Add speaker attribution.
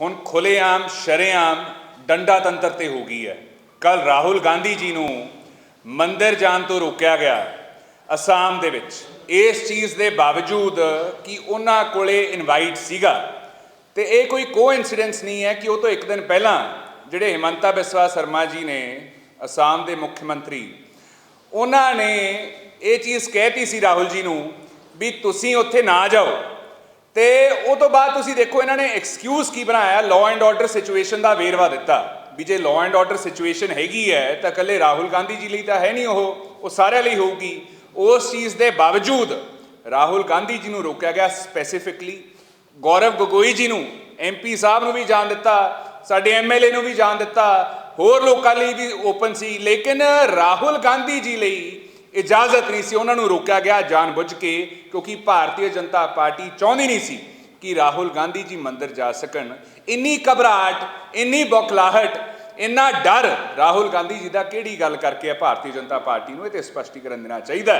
Speaker 1: ਹੁਣ ਖੁੱਲੇਆਮ ਸ਼ਰੇਆਮ ਡੰਡਾ ਤੰਤਰ ਤੇ ਹੋ ਗਈ ਹੈ। ਕੱਲ ਰਾਹੁਲ ਗਾਂਧੀ ਜੀ ਨੂੰ ਮੰਦਿਰ ਜਾਣ ਤੋਂ ਰੋਕਿਆ ਗਿਆ ਅਸਾਮ ਦੇ ਵਿੱਚ। ਇਸ ਚੀਜ਼ ਦੇ ਬਾਵਜੂਦ ਕਿ ਉਹਨਾਂ ਕੋਲੇ ਇਨਵਾਈਟ ਸੀਗਾ ਤੇ ਇਹ ਕੋਈ ਕੋਇਨਸੀਡੈਂਸ ਨਹੀਂ ਹੈ ਕਿ ਉਹ ਤੋਂ ਇੱਕ ਦਿਨ ਪਹਿਲਾਂ ਜਿਹੜੇ ਹਿਮੰਤਾ ਬਿਸਵਾ ਸ਼ਰਮਾ ਜੀ ਨੇ ਅਸਾਮ ਦੇ ਮੁੱਖ ਮੰਤਰੀ, ਉਹਨਾਂ ਨੇ ਇਹ ਚੀਜ਼ ਕਹਿਤੀ ਸੀ ਰਾਹੁਲ ਜੀ ਨੂੰ ਵੀ ਤੁਸੀਂ ਉੱਥੇ ਨਾ ਜਾਓ। ਤੇ ਉਹ ਤੋਂ ਬਾਅਦ ਤੁਸੀਂ ਦੇਖੋ, ਇਹਨਾਂ ਨੇ ਐਕਸਕਿਊਜ਼ ਕੀ ਬਣਾਇਆ? ਲਾਅ ਐਂਡ ਆਰਡਰ ਸਿਚੁਏਸ਼ਨ ਦਾ ਵੇਰਵਾ ਦਿੱਤਾ। ਵੀ ਜੇ ਲਾਅ ਐਂਡ ਆਰਡਰ ਸਿਚੁਏਸ਼ਨ ਹੈਗੀ ਹੈ, ਤਾਂ ਇਕੱਲੇ ਰਾਹੁਲ ਗਾਂਧੀ ਜੀ ਲਈ ਤਾਂ ਹੈ ਨਹੀਂ ਉਹ। ਉਹ ਸਾਰਿਆਂ ਲਈ ਹੋਊਗੀ। ਉਸ ਚੀਜ਼ ਦੇ ਬਾਵਜੂਦ ਰਾਹੁਲ ਗਾਂਧੀ ਜੀ ਨੂੰ ਰੋਕਿਆ ਗਿਆ ਸਪੈਸੀਫਿਕਲੀ ਗੌਰਵ ਗਗੋਈ ਜੀ ਨੂੰ ਐਮਪੀ ਸਾਹਿਬ ਨੂੰ ਵੀ ਜਾਣ ਦਿੱਤਾ। ਸਾਡੇ ਐਮਐਲਏ ਨੂੰ ਵੀ ਜਾਣ ਦਿੱਤਾ। ਹੋਰ ਲੋਕਾਂ ਲਈ ਵੀ ਓਪਨ ਸੀ। ਲੇਕਿਨ ਰਾਹੁਲ ਗਾਂਧੀ ਜੀ ਲਈ ਇਜਾਜ਼ਤ ਨਹੀਂ ਸੀ, ਉਹਨਾਂ ਨੂੰ ਰੋਕਿਆ ਗਿਆ ਜਾਣਬੁੱਝ ਕੇ, ਕਿਉਂਕਿ ਭਾਰਤੀ ਜਨਤਾ ਪਾਰਟੀ ਚਾਹੁੰਦੀ ਨਹੀਂ ਸੀ ਕਿ ਰਾਹੁਲ ਗਾਂਧੀ ਜੀ ਮੰਦਰ ਜਾ ਸਕਣ। ਇੰਨੀ ਘਬਰਾਹਟ, ਇੰਨੀ ਬੌਖਲਾਹਟ, ਇੰਨਾ ਡਰ ਰਾਹੁਲ ਗਾਂਧੀ ਜੀ ਦਾ ਕਿਹੜੀ ਗੱਲ ਕਰਕੇ ਹੈ ਭਾਰਤੀ ਜਨਤਾ ਪਾਰਟੀ ਨੂੰ ਇਹ ਤੇ ਸਪਸ਼ਟੀਕਰਨ ਦੇਣਾ ਚਾਹੀਦਾ